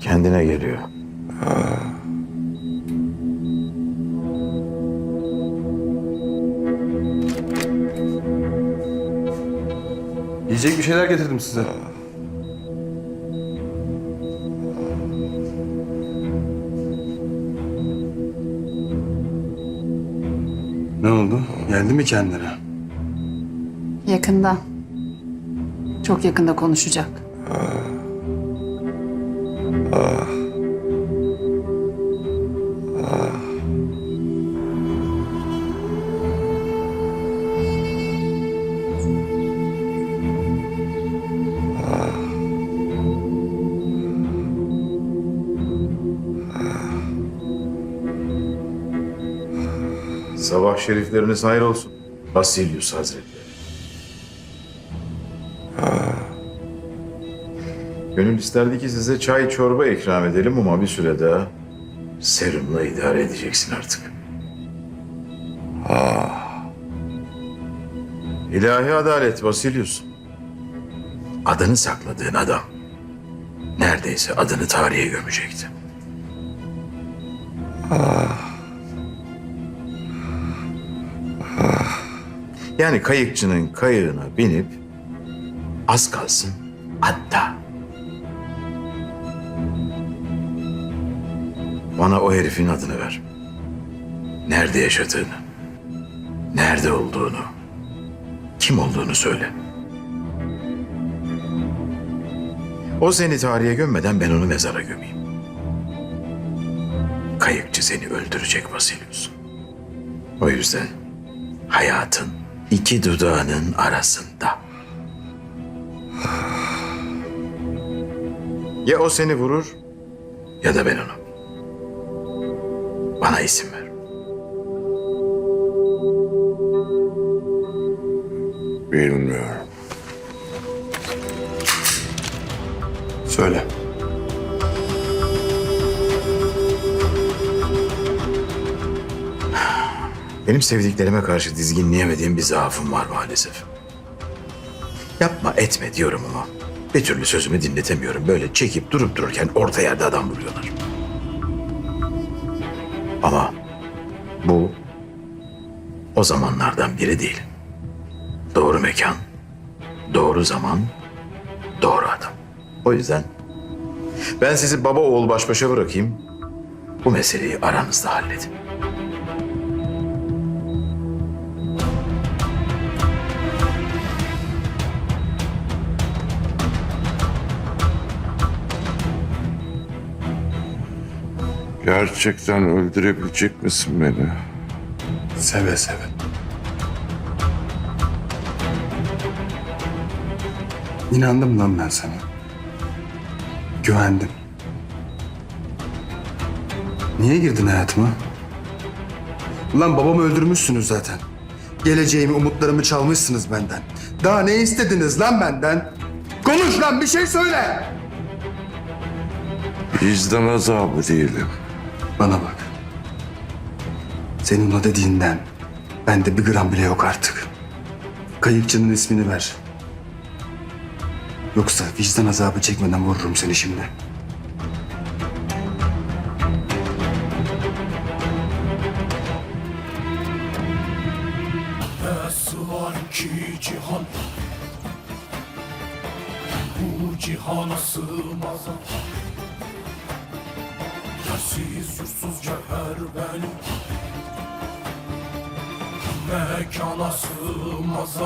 kendine geliyor. Yiyecek bir şeyler getirdim size. Ne oldu? Geldi mi kendine? Yakında. Çok yakında konuşacak. Sabah şerifleriniz hayır olsun. Basilius Hazretleri. Gönül isterdi ki size çay çorba ikram edelim ama bir süre daha serumla idare edeceksin artık. İlahi adalet Basilius. Adını sakladığın adam neredeyse adını tarihe gömecekti. Yani kayıkçının kayığına binip az kalsın hatta bana o herifin adını ver. Nerede yaşadığını, nerede olduğunu, kim olduğunu söyle. O seni tarihe gömmeden ben onu mezara gömeyim. Kayıkçı seni öldürecek Vasilius. O yüzden hayatın iki dudağının arasında. Ya o seni vurur ya da ben onu. Bana isim ver. Bilmiyorum. Söyle. Benim sevdiklerime karşı dizginleyemediğim bir zaafım var maalesef. Yapma etme diyorum ama bir türlü sözümü dinletemiyorum. Böyle çekip durup dururken orta yerde adam vuruyorlar. Ama bu o zamanlardan biri değil. Doğru mekan, doğru zaman, doğru adam. O yüzden ben sizi baba oğul baş başa bırakayım. Bu meseleyi aranızda halledin. Gerçekten öldürebilecek misin beni? Seve seve. İnandım lan ben sana. Güvendim. Niye girdin hayatıma? Ulan babamı öldürmüşsünüz zaten. Geleceğimi, umutlarımı çalmışsınız benden. Daha ne istediniz lan benden? Konuş lan bir şey söyle. Vicdan azabı değilim. Bana bak. Senin o dediğinden bende bir gram bile yok artık. Kayıkçının ismini ver. Yoksa vicdan azabı çekmeden vururum seni şimdi. Bu cihana sığmaz Yersiz yursuz cevher benim Mekana sığmaz